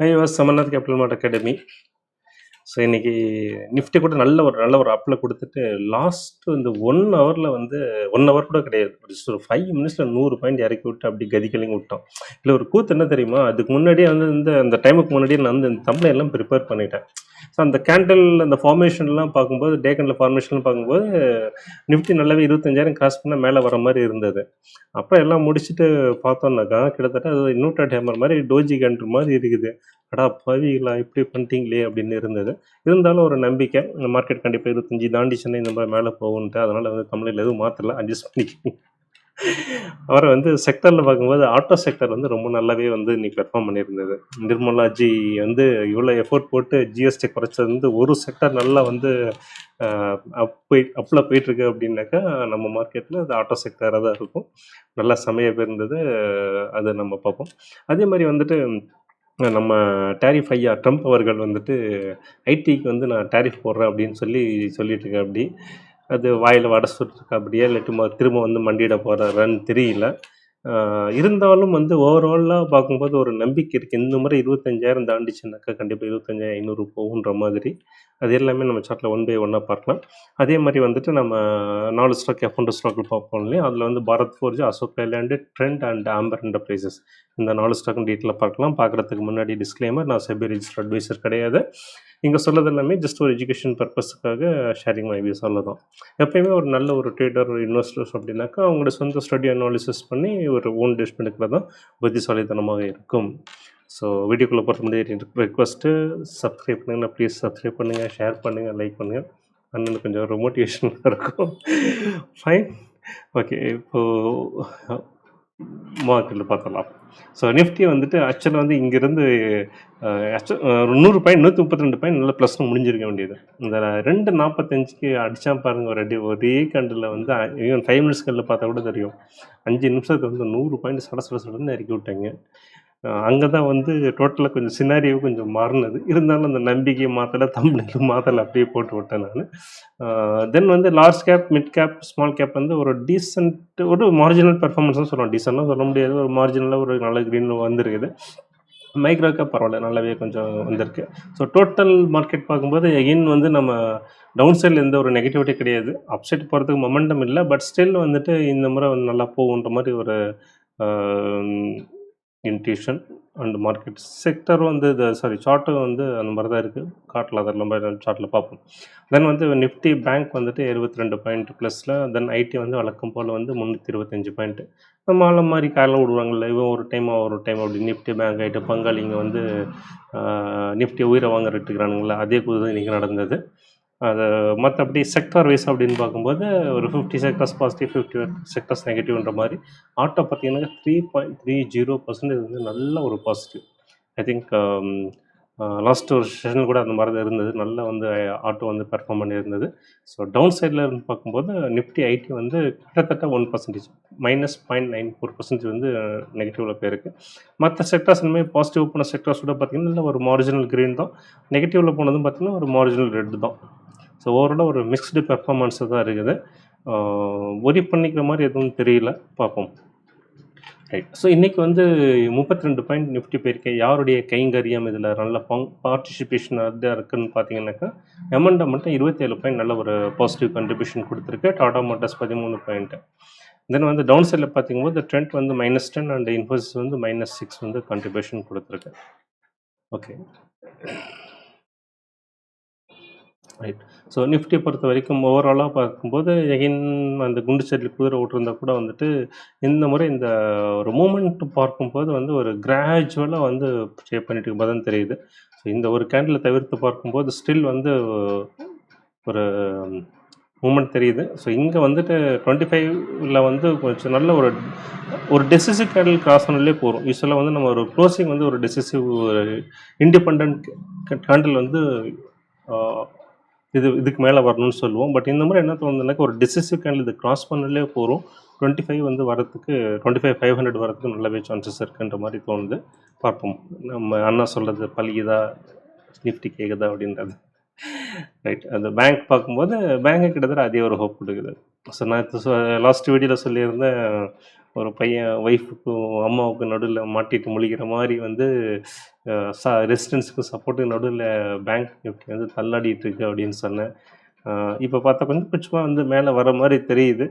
I was Samarnath Capital Mart Academy so இன்றைக்கி Nifty கூட நல்ல ஒரு நல்ல ஒரு அப்பில் கொடுத்துட்டு லாஸ்ட் இந்த ஒன் ஹவரில் வந்து ஒன் ஹவர் கூட கிடையாது. ஜஸ்ட் ஒரு ஃபைவ் மினிட்ஸில் நூறு பாயிண்ட் இறக்கி விட்டு அப்படி கதிக்கலையும் விட்டோம். இல்லை ஒரு கூத்து என்ன தெரியுமா? அதுக்கு முன்னாடியே வந்து இந்த அந்த டைமுக்கு முன்னாடியே நான் வந்து இந்த தமிழை எல்லாம் ப்ரிப்பேர் பண்ணிட்டேன். ஸோ அந்த கேண்டில் அந்த ஃபார்மேஷன்லாம் பார்க்கும்போது டே கேண்டில் ஃபார்மேஷன்லாம் பார்க்கும்போது நிஃப்டி நல்லாவே இருபத்தஞ்சாயிரம் கிராஸ் பண்ண மேலே வர மாதிரி இருந்தது. அப்புறம் எல்லாம் முடிச்சுட்டு பார்த்தோம்னாக்கா கிட்டத்தட்ட அது இன்னூட்டா டேமர் மாதிரி டோஜி கேண்டர் மாதிரி இருக்குது. அடா பவிகளா இப்படி பண்ணிட்டீங்களே அப்படின்னு இருந்தது. இருந்தாலும் ஒரு நம்பிக்கை இந்த மார்க்கெட் கண்டிப்பாக இருபத்தஞ்சி தாண்டிச்சுன்னா இந்த மாதிரி மேலே போகுன்ட்டு அதனால் வந்து தமிழில் எதுவும் மாற்றல அட்ஜஸ்ட் பண்ணிக்க அவரை வந்து செக்டரில் பார்க்கும்போது ஆட்டோ செக்டர் வந்து ரொம்ப நல்லாவே வந்து இன்னைக்கு பெர்ஃபார்ம் பண்ணியிருந்தது. நிர்மலாஜி வந்து இவ்வளோ எஃபோர்ட் போட்டு ஜிஎஸ்டி குறைச்சது வந்து ஒரு செக்டர் நல்லா வந்து அப் போய் அப்பில் போயிட்டுருக்கு அப்படின்னாக்கா நம்ம மார்க்கெட்டில் அது ஆட்டோ செக்டராக தான் இருக்கும். நல்லா செமையாக இருந்தது அதை நம்ம பார்ப்போம். அதே மாதிரி வந்துட்டு நம்ம டேரிஃப் ஐயா ட்ரம்ப் அவர்கள் வந்துட்டு ஐடிக்கு வந்து நான் டேரிஃப் போடுறேன் அப்படின்னு சொல்லி சொல்லிட்டு இருக்கேன் அப்படி. அது வாயில் வடை சுட்டுருக்கு அப்படியே இல்லாட்டி திரும்ப வந்து மண்டியிட போகிறாரான்னு தெரியல. இருந்தாலும் வந்து ஓவராலாக பார்க்கும்போது ஒரு நம்பிக்கை இருக்குது இந்த முறை இருபத்தஞ்சாயிரம் தாண்டிச்சுனாக்கா கண்டிப்பாக இருபத்தஞ்சாயிரம் ஐநூறு போகுன்ற மாதிரி. அது எல்லாமே நம்ம சார்ட்டில் ஒன் பை ஒன்னாக பார்க்கலாம். அதே மாதிரி வந்துட்டு நம்ம நாலு ஸ்டாக் எஃப் ஒன்று ஸ்டாக் பார்ப்போம் இல்லையா? அதில் வந்து Bharat Forge Ashok Leyland Trent and Amber Enterprises இந்த நாலு ஸ்டாக்கும் டீட்டெயிலாக பார்க்கலாம். பார்க்குறதுக்கு முன்னாடி டிஸ்க்ளைமர் நான் செபி ரிஜிஸ்டர் அட்வைசர் கிடையாது. இங்கே சொல்லது எல்லாமே ஜஸ்ட் ஒரு எஜுகேஷன் பர்பஸுக்காக ஷேரிங் மைபி சொல்லதான் எப்பயுமே ஒரு நல்ல ஒரு ட்ரேடர் ஒரு இன்வெஸ்டர்ஸ் அப்படின்னாக்கா அவங்களோட சொந்த ஸ்டடி அனாலிசிஸ் பண்ணி ஒரு ஓன் டெசிஷன் எடுக்கிறது தான் புத்திசாலித்தனமாக இருக்கும். ஸோ வீடியோக்குள்ளே போகிறது முன்னாடி ரிக்வஸ்ட்டு சப்ஸ்கிரைப் பண்ணுங்கள் ப்ளீஸ் சப்ஸ்கிரைப் பண்ணுங்கள் ஷேர் பண்ணுங்கள் லைக் பண்ணுங்கள் அண்ணனுக்கு கொஞ்சம் ஒரு மோட்டிவேஷனாக இருக்கும். ஃபைன் ஓகே இப்போது மார்க்கெட்டில் பார்த்தலாம் ஸோ நிஃப்டி வந்துட்டு ஆக்சுவலாக வந்து இங்கேருந்து நூறு பாயிண்ட் நூற்றி முப்பத்தி ரெண்டு பாயிண்ட் நல்ல ப்ளஸ் முடிஞ்சிருக்க வேண்டியது. இந்த ரெண்டு நாற்பத்தஞ்சுக்கு அடித்தா பாருங்கள் ஒரு அடி ஒரே கண்டில் வந்து ஈவன் ஃபைவ் மினிட்ஸ்களில் பார்த்தா கூட தெரியும். அஞ்சு நிமிஷத்துக்கு வந்து நூறு பாயிண்ட் சட சட சடன்னு இறக்கி விட்டாங்க. அங்கே தான் வந்து டோட்டலாக கொஞ்சம் சினாரியோ கொஞ்சம் மாறினது. இருந்தாலும் அந்த நம்பிக்கையை மாற்றலை தமிழில் மாற்றலை அப்படியே போட்டு விட்டேன் நான். தென் வந்து large cap mid cap small cap வந்து ஒரு டீசென்ட் ஒரு மார்ஜினல் பெர்ஃபார்மன்ஸ் தான் சொல்லலாம் டீசெண்டாக சொல்ல முடியாது. ஒரு மார்ஜினலாக ஒரு நல்ல க்ரீன் வந்திருக்குது. மைக்ரோ கேப் பரவாயில்ல நல்லாவே கொஞ்சம் வந்திருக்கு. ஸோ டோட்டல் மார்க்கெட் பார்க்கும்போது எகெயின் வந்து நம்ம டவுன் சைடில் எந்த ஒரு நெகட்டிவிட்டி கிடையாது. அப்சைட் போகிறதுக்கு மொமெண்டம் இல்லை. பட் ஸ்டில் வந்துட்டு இந்த முறை வந்து நல்லா போகுன்ற மாதிரி ஒரு இன்ட்யூஷன் அண்ட் மார்க்கெட் செக்டர் வந்து இது சாரி சார்ட்டு வந்து அந்த மாதிரி தான் இருக்குது காட்டில் அதெல்லாம் சார்ட்டில் பார்ப்போம். தென் வந்து நிஃப்டி பேங்க் வந்துட்டு எழுபத்தி ரெண்டு பாயிண்ட் ப்ளஸில் தென் ஐடி வந்து வழக்கம் போல் வந்து முந்நூற்றி இருபத்தஞ்சு பாயிண்ட்டு நம்ம ஆள மாதிரி காலைல விடுவாங்கல்ல இவன் ஒரு டைம் ஒரு டைம் அப்படி நிஃப்டி பேங்க் ஆகிட்டு பங்காளிங்க வந்து நிஃப்டி உயிரை வாங்க அதே குது இன்றைக்கி நடந்தது. அது மற்றபடி செக்டார் வைஸ் அப்படின்னு பார்க்கும்போது ஒரு fifty sectors positive fifty sectors நெகட்டிவ்ன்ற மாதிரி. ஆட்டோ பார்த்தீங்கன்னா three point three zero percentage வந்து நல்ல ஒரு பாசிட்டிவ் ஐ திங்க் லாஸ்ட் ஒரு செஷன் கூட அந்த மாதிரி தான் இருந்தது. நல்லா வந்து ஆட்டோ வந்து பெர்ஃபார்ம் பண்ணியிருந்தது. ஸோ டவுன் சைடில் இருந்து பார்க்கும்போது நிஃப்டி ஐடி வந்து கிட்டத்தட்ட one percentage minus point nine four percentage வந்து நெகட்டிவில் போயிருக்கு. மற்ற செக்டர்ஸ் இனிமேல் பாசிட்டிவ் போன செக்டர்ஸ் கூட பார்த்திங்கன்னா நல்ல ஒரு மார்ஜினல் க்ரீன் தான். நெகட்டிவில் போனதும் பார்த்தீங்கன்னா ஒரு மார்ஜினல் ரெட் தான். ஸோ ஓவராலாக ஒரு மிக்ஸ்டு பெர்ஃபார்மன்ஸு தான் இருக்குது. ஒரி பண்ணிக்கிற மாதிரி எதுவும் தெரியல. பார்ப்போம். ரைட் ஸோ இன்றைக்கி வந்து முப்பத்தி ரெண்டு பாயிண்ட் நிஃப்டி போயிருக்கேன். யாருடைய கைங்கரியம் இதில்? நல்ல பங் பார்ட்டிசிபேஷன் அதாக இருக்குதுன்னு பார்த்தீங்கன்னாக்கா எமண்டா மட்டும் இருபத்தேழு பாயிண்ட் நல்ல ஒரு பாசிட்டிவ் கண்ட்ரிபியூஷன் கொடுத்துருக்கு. டாடா மோட்டர்ஸ் பதிமூணு பாயிண்ட்டு தென் வந்து டவுன் சைடில் பார்த்தீங்கும்போது ட்ரெண்ட் வந்து மைனஸ் டென் அண்ட் இன்ஃபோசிஸ் வந்து மைனஸ் சிக்ஸ் வந்து கண்ட்ரிபியூஷன் கொடுத்துருக்கு. ஓகே ரைட் ஸோ நிஃப்டியை பொறுத்த வரைக்கும் ஓவராலாக பார்க்கும்போது எகைன் அந்த குண்டு சைடில் குதிரை விட்டுருந்தா கூட வந்துட்டு இந்த முறை இந்த ஒரு மூமெண்ட் பார்க்கும்போது வந்து ஒரு கிராஜுவலாக வந்து ஷேப் பண்ணிட்டு இருக்கும் தான் தெரியுது. ஸோ இந்த ஒரு கேண்டில் தவிர்த்து பார்க்கும்போது ஸ்டில் வந்து ஒரு மூமெண்ட் தெரியுது. ஸோ இங்கே வந்துட்டு டுவெண்ட்டி ஃபைவ்ல வந்து கொஞ்சம் நல்ல ஒரு ஒரு டெசிசிவ் கேண்டில் கிராஸ் பண்ணலே போகிறோம் யூஸ்வலாக வந்து நம்ம ஒரு க்ளோசிங் வந்து ஒரு டெசிசிவ் ஒரு இண்டிபெண்ட் கேண்டில் வந்து இது இதுக்கு மேலே வரணும்னு சொல்லுவோம். பட் இந்த மாதிரி என்ன தோணுதுனாக்கா ஒரு டிசிசிவ் கேண்டில் இது கிராஸ் பண்ணலே போகிறோம் டுவெண்ட்டி ஃபைவ் வந்து வரத்துக்கு டுவெண்ட்டி ஃபைவ் ஃபைவ் ஹண்ட்ரட் வரதுக்கு நல்லாவே சான்சஸ் இருக்குன்ற மாதிரி தோணுது. பார்ப்போம். நம்ம அண்ணா சொல்கிறது பழியுதா நிஃப்டி கேட்குதா அப்படின்றது. ரைட் அந்த பேங்க் பார்க்கும்போது பேங்க்கு கிட்டத்தட்ட அதே ஒரு ஹோப் கொடுக்குது. ஸோ நான் லாஸ்ட் வீடியோவில் சொல்லியிருந்தேன் ஒரு பையன் ஒய்ஃபுக்கும் அம்மாவுக்கும் நடுவில் மாட்டிட்டு முழிக்கிற மாதிரி வந்து ச ரெசிடென்ஸுக்கும் சப்போர்ட்டுக்கு நடுவில் பேங்க் நிஃப்டி வந்து தள்ளாடிட்டு இருக்கு அப்படின்னு சொன்னேன். இப்போ பார்த்தா கொஞ்சம் கொஞ்சமாக வந்து மேலே வர மாதிரி தெரியுது.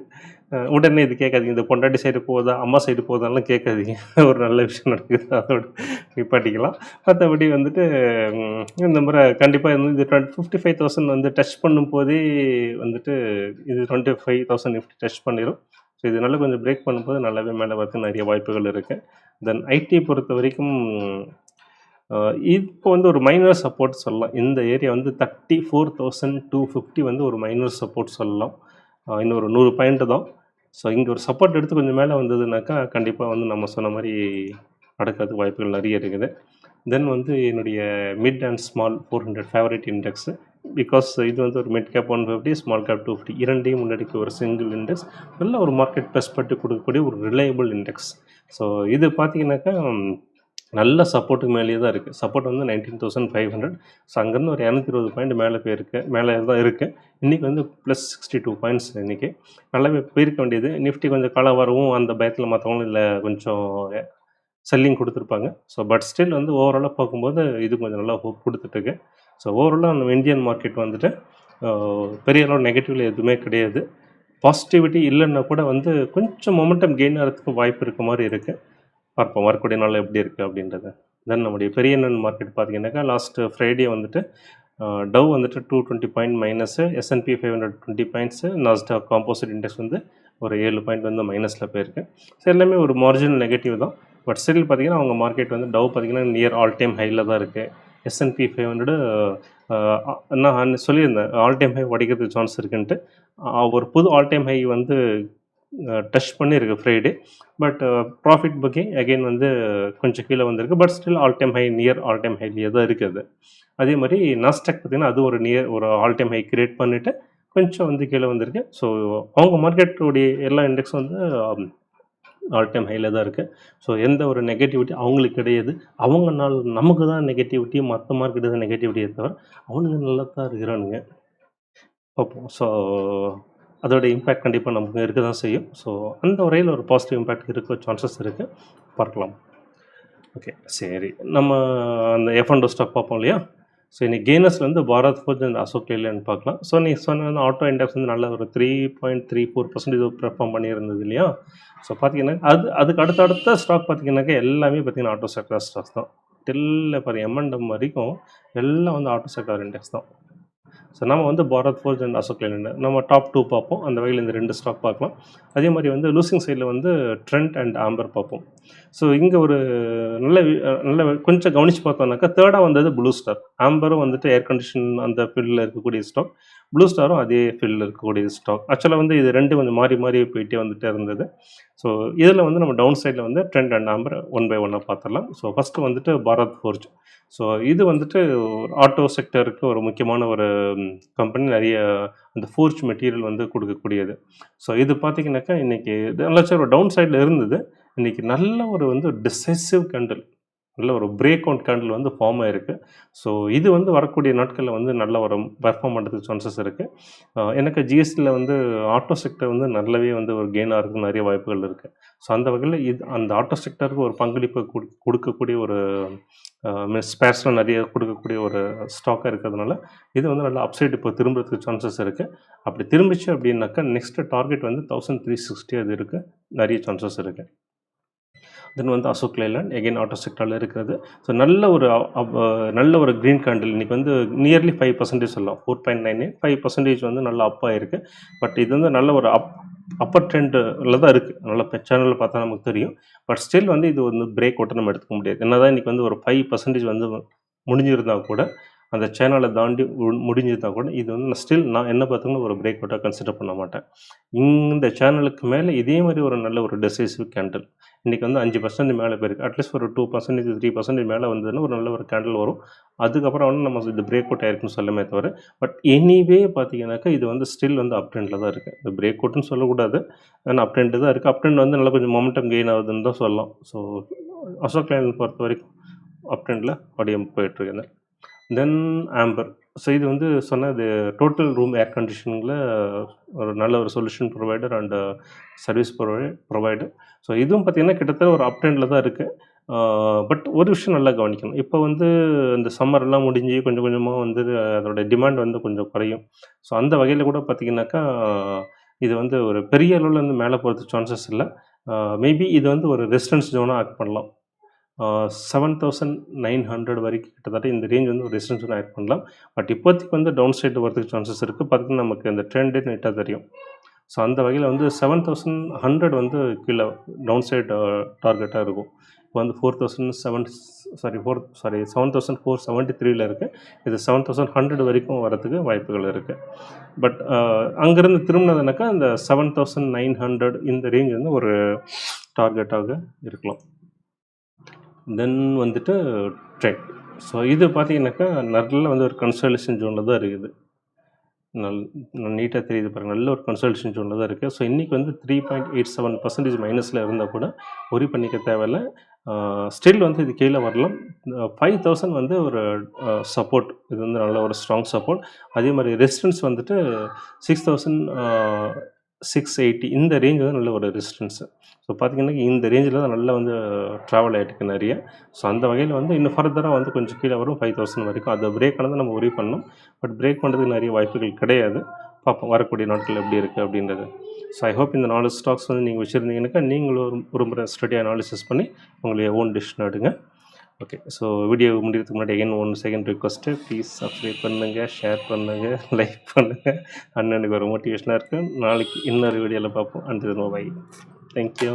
உடனே இது கேட்காதீங்க. இந்த பொண்டாட்டி சைடு போதா அம்மா சைடு போகுதாலாம் கேட்காதீங்க. ஒரு நல்ல விஷயம் நடக்குது. அதோட நிப்பாட்டிக்கலாம். மற்றபடி வந்துட்டு இந்த முறை கண்டிப்பாக வந்து இது டுவெண்ட்டி ஃபிஃப்டி ஃபைவ் தௌசண்ட் வந்து டச் பண்ணும்போதே வந்துட்டு இது twenty five thousand Nifty touch பண்ணிடும் ஸோ இதனால கொஞ்சம் பிரேக் பண்ணும்போது நல்லாவே மேலே வரதுக்கு நிறைய வாய்ப்புகள் இருக்குது தென் ஐடி பொறுத்த வரைக்கும் இப்போ வந்து ஒரு மைனர் சப்போர்ட் சொல்லலாம். இந்த ஏரியா வந்து thirty four thousand two fifty வந்து ஒரு மைனர் சப்போர்ட் சொல்லலாம். இன்னொரு நூறு பாயிண்ட் தான். ஸோ இங்கே ஒரு சப்போர்ட் எடுத்து கொஞ்சம் மேலே வந்ததுனாக்கா கண்டிப்பாக வந்து நம்ம சொன்ன மாதிரி நடக்கிறதுக்கு வாய்ப்புகள் நிறைய இருக்குது. தென் வந்து என்னுடைய mid and small four hundred favourite index because இது வந்து ஒரு mid cap one fifty small cap two fifty இரண்டையும் முன்னாடிக்கு ஒரு சிங்கிள் இண்டெக்ஸ் நல்ல ஒரு மார்க்கெட் பெர்ஸ்பெக்டிவ் கொடுக்கக்கூடிய ஒரு ரிலையபிள் இண்டெக்ஸ் ஸோ இது பார்த்தீங்கன்னாக்கா நல்ல சப்போர்ட்டுக்கு மேலேயே தான் இருக்குது. சப்போர்ட் வந்து nineteen thousand five hundred. So அங்கேருந்து ஒரு இரநூத்தி இருபது பாயிண்ட் மேலே போயிருக்கு. மேலே தான் இருக்குது. இன்றைக்கி வந்து ப்ளஸ் சிக்ஸ்டி டூ பாயிண்ட்ஸ் இன்றைக்கி. நல்லாவே போயிருக்க வேண்டியது. நிஃப்டி கொஞ்சம் காலம் வரவும் அந்த பயத்தில் மற்றவங்களும் இல்லை கொஞ்சம் செல்லிங் கொடுத்துருப்பாங்க. ஸோ பட் ஸ்டில் வந்து ஓவராலாக பார்க்கும்போது இது கொஞ்சம் நல்லா ஹோப் கொடுத்துட்ருக்கு ஸோ ஓவராலாக நம்ம இந்தியன் மார்க்கெட் வந்துட்டு பெரிய அளவு நெகட்டிவ்ல எதுவுமே கிடையாது. பாசிட்டிவிட்டி இல்லைன்னா கூட வந்து கொஞ்சம் மொமெண்டம் கெயின் ஆகிறதுக்கு வாய்ப்பு இருக்க மாதிரி இருக்குது பார்ப்போம். வரக்கூடிய நாள் எப்படி இருக்குது அப்படின்றது. தென் நம்முடைய பெரிய நன் மார்க்கெட் பார்த்தீங்கன்னாக்கா லாஸ்ட் ஃப்ரைடே வந்துட்டு டவ் வந்துட்டு two twenty point minus S and P five hundred twenty points Nasdaq composite index வந்து ஒரு ஏழு பாயிண்ட் வந்து மைனஸில் போயிருக்கு. ஸோ எல்லாமே ஒரு மார்ஜினல் நெகட்டிவ் தான். பட் ஸ்டில் பார்த்தீங்கன்னா அவங்க மார்க்கெட் வந்து டவ் பார்த்தீங்கன்னா நியர் ஆல் டைம் ஹையில் தான் இருக்குது எஸ்என்பி ஃபைவ் ஹண்ட்ரடு நான் சொல்லியிருந்தேன் ஆல் டைம் ஹை உடைக்கிறதுக்கு சான்ஸ் இருக்குன்ட்டு. ஒரு புது ஆல் டைம் ஹை வந்து டச் பண்ணியிருக்கு Friday but profit booking again வந்து கொஞ்சம் கீழே வந்திருக்கு. But still all time high near all time ஹைலேயே தான் இருக்குது அதே. மாதிரி நாஸ்டாக் பார்த்திங்கன்னா அது ஒரு நியர் ஒரு ஆல் டைம் ஹை கிரியேட் பண்ணிவிட்டு கொஞ்சம் வந்து கீழே வந்திருக்கு. ஸோ அவங்க மார்க்கெட்டுடைய எல்லா இண்டெக்ஸும் வந்து ஆல் டைம் ஹையில் தான் இருக்குது ஸோ எந்த ஒரு நெகட்டிவிட்டி அவங்களுக்கு கிடையாது. அவங்க நாள் நமக்கு தான் நெகட்டிவிட்டி மற்ற மார்க்கெட்டு தான் நெகட்டிவிட்டியை தவிர அவனுங்க நல்லா தான் இருக்கிறானுங்க. பார்ப்போம். ஸோ அதோட இம்பேக்ட் கண்டிப்பாக நமக்கு இருக்க தான் செய்யும். ஸோ அந்த வரையில் ஒரு பாசிட்டிவ் இம்பேக்ட் இருக்க சான்சஸ் இருக்குது பார்க்கலாம். ஓகே சரி. நம்ம அந்த எஃப் அண்ட் ஸ்டாக் பார்ப்போம் இல்லையா? ஸோ இன்னைக்கு கெய்னர்ஸ்லேருந்து வந்து Bharat Forge and Ashok Leyland பார்க்கலாம். ஸோ நீ சொன்ன வந்து ஆட்டோ இண்டெக்ஸ் வந்து நல்ல ஒரு three point three four percentage perform பண்ணியிருந்தது இல்லையா? ஸோ பார்த்தீங்கன்னா அது அதுக்கு அடுத்த அடுத்த ஸ்டாக் பார்த்தீங்கன்னாக்கா எல்லாமே பார்த்தீங்கன்னா ஆட்டோ செக்டார் ஸ்டாக்ஸ் தான். டெல்ல பாரு எம்என்டம் வரைக்கும் எல்லாம் வந்து ஆட்டோ செக்டார் இண்டெக்ஸ் தான். ஸோ நம்ம வந்து Bharat Forge and Ashok Leyland நம்ம டாப் டூ பார்ப்போம். அந்த வகையில் இந்த ரெண்டு ஸ்டாக் பார்க்கலாம். அதே மாதிரி வந்து லூசிங் சைடில் வந்து ட்ரெண்ட் அண்ட் ஆம்பர் பார்ப்போம். ஸோ இங்கே ஒரு நல்ல நல்ல கொஞ்சம் கவனித்து பார்த்தோம்னாக்கா தேர்டாக வந்தது ப்ளூ ஸ்டார் ஆம்பரும் வந்துட்டு ஏர் கண்டிஷன் அந்த ஃபீல்டில் இருக்கக்கூடிய ஸ்டாக் ப்ளூ ஸ்டாரும் அதே ஃபீல்டில் இருக்கக்கூடிய ஸ்டாக் ஆக்சுவலாக வந்து இது ரெண்டு கொஞ்சம் மாறி மாறி போயிட்டே வந்துட்டே இருந்தது. ஸோ இதில் வந்து நம்ம டவுன் சைடில் வந்து Trent and Amber one by ஒன்னாக பார்த்துடலாம் ஸோ ஃபஸ்ட்டு வந்துட்டு பாரத் ஃபோர்ஜ் ஸோ இது வந்துட்டு ஆட்டோ செக்டருக்கு ஒரு முக்கியமான ஒரு கம்பெனி நிறைய அந்த ஃபோர்ஜ் மெட்டீரியல் வந்து கொடுக்கக்கூடியது. ஸோ இது பார்த்தீங்கன்னாக்கா இன்றைக்கி நல்ல ஒரு டவுன் சைடில் இருந்தது. இன்றைக்கி நல்ல ஒரு வந்து டிசைசிவ் கேண்டில் நல்ல ஒரு பிரேக் அவுட் கேண்டில் வந்து ஃபார்ம் ஆயிருக்கு. ஸோ இது வந்து வரக்கூடிய நாட்களில் வந்து நல்ல ஒரு பெர்ஃபார்ம் பண்ணுறதுக்கு சான்சஸ் இருக்குது எனக்கு ஜிஎஸ்டியில் வந்து ஆட்டோ செக்டர் வந்து நல்லாவே வந்து ஒரு கெயினாக இருக்கும் நிறைய வாய்ப்புகள் இருக்குது ஸோ அந்த வகையில் இது அந்த ஆட்டோ செக்டருக்கு ஒரு பங்களிப்பு கொடு கொடுக்கக்கூடிய ஒரு ஸ்பேர்ஸ்லாம் நிறைய கொடுக்கக்கூடிய ஒரு ஸ்டாக்காக இருக்கிறதுனால இது வந்து நல்லா அப்சைட் இப்போ திரும்புறதுக்கு சான்சஸ் இருக்குது அப்படி திரும்பிச்சு அப்படின்னாக்கா நெக்ஸ்ட் டார்கெட் வந்து தௌசண்ட் த்ரீ சிக்ஸ்டி அது இருக்குது நிறைய சான்சஸ் இருக்குது தென் வந்து அசோக் லேலண்ட் எகைன் ஆட்டோ செக்டரில் இருக்கிறது. ஸோ நல்ல ஒரு நல்ல ஒரு க்ரீன் கேண்டில் இன்றைக்கி வந்து நியர்லி ஃபைவ் பர்சன்டேஜ் சொல்லலாம். Four point nine five percentage வந்து நல்லா அப்பாக இருக்குது பட் இது வந்து நல்ல ஒரு அப் அப்பர் ட்ரெண்டில் தான் இருக்குது நல்ல சேனலில் பார்த்தா நமக்கு தெரியும். பட் ஸ்டில் வந்து இது வந்து பிரேக் அவுட்டை நம்ம எடுத்துக்க முடியாது. என்ன தான் இன்றைக்கி வந்து ஒரு ஃபைவ் பர்சன்டேஜ் வந்து முடிஞ்சிருந்தால் கூட அந்த சேனலை தாண்டி உ- முடிஞ்சிருந்தா கூட இது வந்து நான் ஸ்டில் நான் என்ன பார்த்தோம்னா ஒரு பிரேக் அவுட்டாக கன்சிடர் பண்ண மாட்டேன். இந்த சேனலுக்கு மேலே இதே மாதிரி ஒரு நல்ல ஒரு டெசிசிவ் கேண்டில் இன்றைக்கி வந்து அஞ்சு பர்சன்ட் மேலே போயிருக்கு. அட்லீஸ்ட் ஒரு டூ பர்சன்டேஜ் த்ரீ பர்சன்டேஜ் மேலே வந்ததுன்னா ஒரு நல்ல ஒரு கேண்டில் வரும். அதுக்கப்புறம் வந்து நம்ம இது பிரேக் அவுட் ஆயிருக்குன்னு சொல்லமே தவிர பட் எனிவே பார்த்தீங்கன்னாக்கா இது வந்து ஸ்டில் வந்து அப் ட்ரெண்டில் தான் இருக்குது இந்த பிரேக் அவுட்னு சொல்லக்கூடாது. ஆனால் அப் ட்ரெண்டு தான் இருக்குது அப் ட்ரெண்ட் வந்து நல்லா கொஞ்சம் மொமெண்டம் கெயின் ஆகுதுன்னு தான் சொல்லலாம். ஸோ அசோக் லைன் பொறுத்த வரைக்கும் அப் ட்ரெண்டில் அப்படியே போயிட்டுருக்கேன் தென் ஆம்பர் ஸோ இது வந்து சொன்ன இது டோட்டல் ரூம் ஏர் கண்டிஷனிங்கில் ஒரு நல்ல ஒரு சொல்யூஷன் ப்ரொவைடர் அண்ட் சர்வீஸ் ப்ரொவை ப்ரொவைடர் ஸோ இதுவும் பார்த்தீங்கன்னா கிட்டத்தட்ட ஒரு அப்டெண்டில் தான் இருக்குது பட் ஒரு விஷயம் நல்லா கவனிக்கணும். இப்போ வந்து இந்த சம்மர்லாம் முடிஞ்சு கொஞ்சம் கொஞ்சமாக வந்து அதோட டிமாண்ட் வந்து கொஞ்சம் குறையும். ஸோ அந்த வகையில் கூட பார்த்தீங்கன்னாக்கா இது வந்து ஒரு பெரிய அளவில் வந்து மேலே போகிறதுக்கு சான்சஸ் இல்லை. மேபி இது வந்து ஒரு ரெசிடென்ஸ் ஜோனாக ஆக்ட் பண்ணலாம். செவன் தௌசண்ட் நைன் ஹண்ட்ரட் வரைக்கும் கிட்டத்தட்ட இந்த ரேஞ்ச் வந்து ஒரு ரெசிடென்ஸ் ஆட் பண்ணலாம். பட் இப்போதைக்கு வந்து டவுன் சைடு வரதுக்கு சான்சஸ் இருக்குது பார்த்தீங்கன்னா நமக்கு இந்த ட்ரெண்டே நீட்டாக தெரியும். ஸோ அந்த வகையில் வந்து செவன் தௌசண்ட் ஹண்ட்ரட் வந்து கீழே டவுன் சைடு டார்கெட்டாக இருக்கும். இப்போ வந்து four thousand seven sorry four sorry seven thousand four seventy த்ரீல இருக்குது இது செவன் தௌசண்ட் ஹண்ட்ரட் வரைக்கும் வரதுக்கு வாய்ப்புகள் இருக்குது பட் அங்கேருந்து திரும்பினதுனாக்கா இந்த செவன் தௌசண்ட் நைன் ஹண்ட்ரட் இந்த ரேஞ்ச் வந்து ஒரு டார்கெட்டாக இருக்கலாம். தென் வந்துட்டு ட்ரெட் ஸோ இது பார்த்தீங்கன்னாக்கா நல்ல வந்து ஒரு கன்சல்டேஷன் ஜோனில் தான் இருக்குது. நல் நீட்டாக தெரியுது பாருங்க. நல்ல ஒரு கன்சல்டேஷன் ஜோனில் தான் இருக்குது ஸோ இன்றைக்கி வந்து three point eight seven percentage மைனஸில் இருந்தால் கூட ஒரி பண்ணிக்க தேவையில்ல. ஸ்டில் வந்து இது கீழே வரலாம். ஃபைவ் தௌசண்ட் வந்து ஒரு சப்போர்ட் இது வந்து நல்ல ஒரு ஸ்ட்ராங் சப்போர்ட் அதே மாதிரி ரெசிஸ்டன்ஸ் வந்துட்டு சிக்ஸ் தௌசண்ட் சிக்ஸ் எயிட்டி இந்த ரேஞ்ச் வந்து நல்ல ஒரு ரெசிஸ்டன்ஸு ஸோ பார்த்தீங்கன்னா இந்த ரேஞ்சில் தான் நல்லா வந்து uh, ட்ராவல் ஆகிட்டுருக்கு நிறைய. ஸோ அந்த வகையில் வந்து இன்னும் ஃபர்தராக வந்து கொஞ்சம் கீழே வரும் ஃபைவ் தௌசண்ட் வரைக்கும். அதை பிரேக் ஆனதை நம்ம உரி பண்ணோம் பட் பிரேக் பண்ணுறதுக்கு நிறைய வாய்ப்புகள் கிடையாது. பார்ப்போம் வரக்கூடிய நாட்கள் எப்படி இருக்குது அப்படின்றது. ஸோ ஐ ஹோப் இந்த நாலு ஸ்டாக்ஸ் வந்து நீங்கள் வச்சுருந்தீங்கன்னாக்கா நீங்களும் ஒரு ஒரு முறை ஸ்டடி அனாலிசிஸ் பண்ணி உங்களுடைய ஓன் டிசிஷன் எடுங்க. ஓகே ஸோ வீடியோ முடிகிறதுக்கு முன்னாடி again one second request please subscribe பண்ணுங்கள் ஷேர் பண்ணுங்கள் லைக் பண்ணுங்கள் அண்ணனுக்கு ஒரு மோட்டிவேஷனாக இருக்குது நாளைக்கு இன்னொரு வீடியோவில் பார்ப்போம். அந்த பை தேங்க்யூ